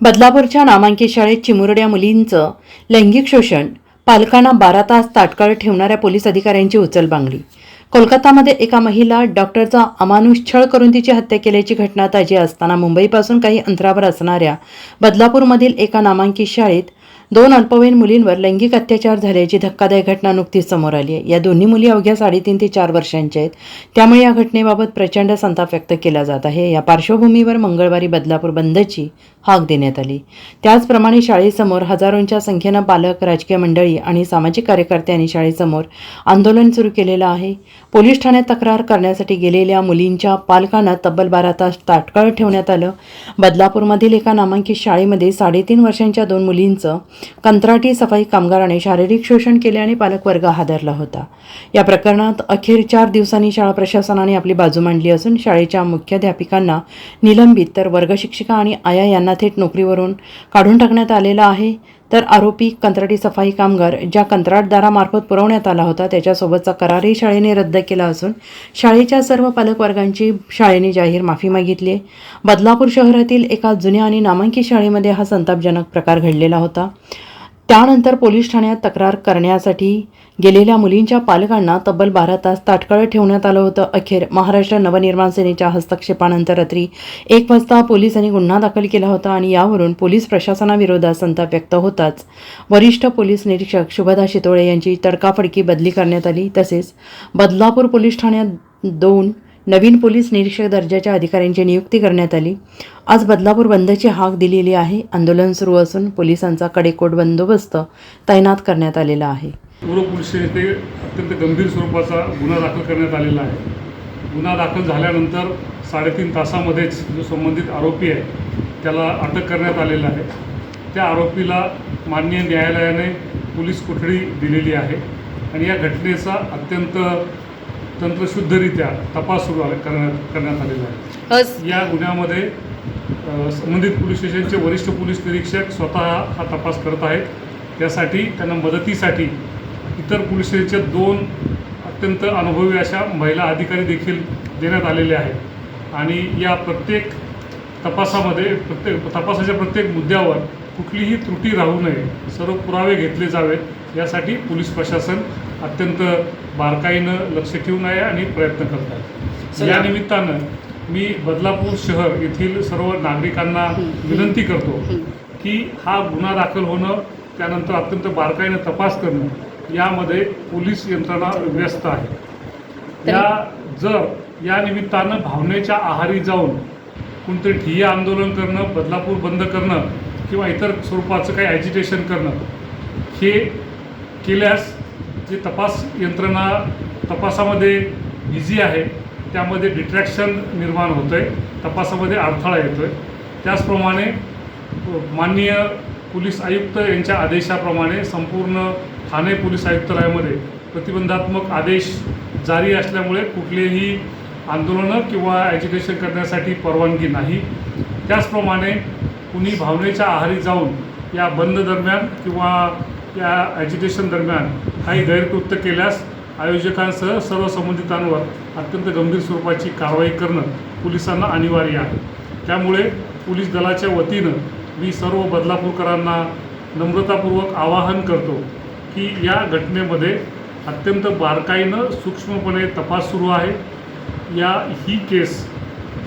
बदलापूरच्या नामांकित शाळेत चिमुरड्या मुलींचं लैंगिक शोषण पालकांना बारा तास ताटकळ ठेवणाऱ्या पोलीस अधिकाऱ्यांची उचलबांगडी कोलकातामध्ये एका महिला डॉक्टरचा अमानुष छळ करून तिची हत्या केल्याची घटना ताजी असताना मुंबईपासून काही अंतरावर असणाऱ्या बदलापूरमधील एका नामांकित शाळेत दोन अल्पवयीन मुलींवर लैंगिक अत्याचार झाल्याची धक्कादायक घटना नुकतीच समोर आली आहे. या दोन्ही मुली अवघ्या साडेतीन ते चार वर्षांच्या आहेत. त्यामुळे या घटनेबाबत प्रचंड संताप व्यक्त केला जात आहे. या पार्श्वभूमीवर मंगळवारी बदलापूर बंदची हाक देण्यात आली. त्याचप्रमाणे शाळेसमोर हजारोंच्या संख्येनं पालक राजकीय मंडळी आणि सामाजिक कार्यकर्त्यांनी शाळेसमोर आंदोलन सुरू केलेलं आहे. पोलीस ठाण्यात तक्रार करण्यासाठी गेलेल्या मुलींच्या पालकांना तब्बल बारा तास ताटकळ ठेवण्यात आलं. बदलापूरमधील एका नामांकित शाळेमध्ये साडेतीन वर्षांच्या दोन मुलींचं कंत्राटी सफाई कामगाराने शारीरिक शोषण केले आणि पालकवर्ग हादरला होता. या प्रकरणात अखेर चार दिवसांनी शाळा प्रशासनाने आपली बाजू मांडली असून शाळेच्या मुख्याध्यापिकांना निलंबित तर वर्गशिक्षिका आणि आया यांना थेट नोकरीवरून काढून टाकण्यात आलेला आहे. तर आरोपी कंत्राटी सफाई कामगार ज्या कंत्राटदारामार्फत पुरवण्यात आला होता त्याच्यासोबतचा करारही शाळेने रद्द केला असून शाळेच्या सर्व पालकवर्गांची शाळेने जाहीर माफी मागितली आहे. बदलापूर शहरातील एका जुन्या आणि नामांकित शाळेमध्ये हा संतापजनक प्रकार घडलेला होता. त्यानंतर पोलीस ठाण्यात तक्रार करण्यासाठी गेलेल्या मुलींच्या पालकांना तब्बल बारा तास ताटकळत ठेवण्यात आलं होतं. अखेर महाराष्ट्र नवनिर्माण सेनेच्या हस्तक्षेपानंतर रात्री एक वाजता पोलिसांनी गुन्हा दाखल केला होता आणि यावरून पोलीस प्रशासनाविरोधात संताप व्यक्त होताच. वरिष्ठ पोलीस निरीक्षक शुभदा शितोळे यांची तडकाफडकी बदली करण्यात आली. तसेच बदलापूर पोलीस ठाण्यात दोन नवीन पोलीस निरीक्षक दर्जाच्या अधिकाऱ्यांची नियुक्ती करण्यात आली. आज बदलापूर बंदची हाक दिलेली आहे. आंदोलन सुरू असून पोलिसांचा कडेकोट बंदोबस्त तैनात करण्यात आलेला आहे. पूर्व पोलीस येथे अत्यंत गंभीर स्वरूपाचा गुन्हा दाखल करण्यात आलेला आहे. गुन्हा दाखल झाल्यानंतर साडेतीन तासामध्येच जो संबंधित आरोपी आहे त्याला अटक करण्यात आलेला आहे. त्या आरोपीला माननीय न्यायालयाने पोलीस कोठडी दिलेली आहे. आणि या घटनेचा अत्यंत तंत्रशुद्धरित्या तपास सुरू करण्यात करण्यात आलेला आहे या गुन्ह्यामध्ये संबंधित पोलीस स्टेशनचे वरिष्ठ पोलीस निरीक्षक स्वतः हा तपास करत आहेत. त्यासाठी त्यांना मदतीसाठी इतर पोलीस स्टेशनचे दोन अत्यंत अनुभवी अशा महिला अधिकारी देखील देण्यात आलेले आहेत. आणि या प्रत्येक तपासामध्ये प्रत्येक तपासाच्या प्रत्येक मुद्द्यावर कुठलीही त्रुटी राहू नये. सर्व पुरावे घेतले जावेत. यासाठी पोलीस प्रशासन अत्यंत बारकाईनं लक्ष ठेवून आहे आणि प्रयत्न करत आहेत या निमित्तानं मी बदलापूर शहर येथील सर्व नागरिकांना विनंती करतो की हा गुन्हा दाखल होणं त्यानंतर अत्यंत बारकाईनं तपास करणं यामध्ये पोलीस यंत्रणा व्यस्त आहे. या जर या निमित्तानं भावनेच्या आहारी जाऊन कोणतरी ठिय्या आंदोलन करणं बदलापूर बंद करणं किंवा इतर स्वरूपाचं काही ॲजिटेशन करणं हे केल्यास जी तपास यंत्रणा तपासामध्ये बिझी आहे त्यामध्ये डिट्रॅक्शन निर्माण होतं आहे तपासामध्ये अडथळा येतो आहे त्याचप्रमाणे माननीय पोलीस आयुक्त यांच्या आदेशाप्रमाणे संपूर्ण ठाणे पोलीस आयुक्तालयामध्ये प्रतिबंधात्मक आदेश जारी असल्यामुळे कुठलेही आंदोलनं किंवा एज्युकेशन करण्यासाठी परवानगी नाही. त्याचप्रमाणे कुणी भावनेच्या आहारी जाऊन या बंद दरम्यान किंवा या ॲजिटेशन दरम्यान काही गैरकृत्य केल्यास आयोजकांसह सर्व संबंधितांवर अत्यंत गंभीर स्वरूपाची कारवाई करणं पोलिसांना अनिवार्य आहे. त्यामुळे पोलीस दलाच्या वतीनं मी सर्व बदलापूरकरांना नम्रतापूर्वक आवाहन करतो की या घटनेमध्ये अत्यंत बारकाईनं सूक्ष्मपणे तपास सुरू आहे. या ही केस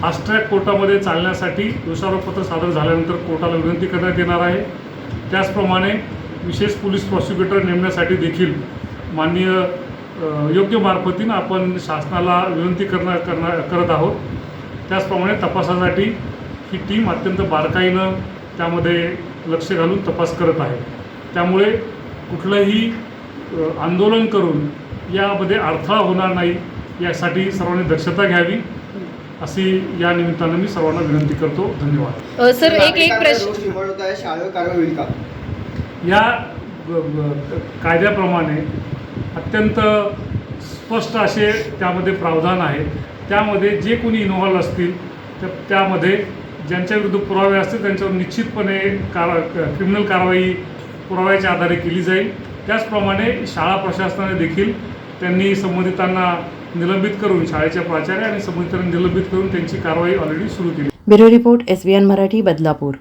फास्ट्रॅक कोर्टामध्ये चालण्यासाठी दोषारोपपत्र सादर झाल्यानंतर कोर्टाला विनंती करण्यात येणार आहे. त्याचप्रमाणे विशेष पोलीस प्रॉसिक्युटर नेमण्यासाठी देखील माननीय योग्य मार्फतीनं आपण शासनाला विनंती करणार करणार करत आहोत. त्याचप्रमाणे तपासासाठी ही टीम अत्यंत बारकाईनं त्यामध्ये लक्ष घालून तपास करत आहे. त्यामुळे कुठलंही आंदोलन करून यामध्ये अडथळा होणार नाही यासाठी सर्वांनी दक्षता घ्यावी अशी या निमित्तानं मी सर्वांना विनंती करतो. धन्यवाद. सर एक एक प्रश्न शाळेवर कारवाई होईल का? या कायद्याप्रमाणे अत्यंत स्पष्ट असे त्यामध्ये प्रावधान आहे. त्यामध्ये जे कोणी इन्व्हॉल्व असतील तर त्यामध्ये ज्यांच्या विरुद्ध पुरावे असतील त्यांच्यावर निश्चितपणे कारा क्रिमिनल कारवाई पुराव्याच्या आधारे केली जाईल. त्याचप्रमाणे शाळा प्रशासनाने देखील त्यांनी संबंधितांना निलंबित करून शाळेच्या प्राचार्य आणि संबंधितांना निलंबित करून त्यांची कारवाई ऑलरेडी सुरू केली. Bureau report S Marathi Badlapur.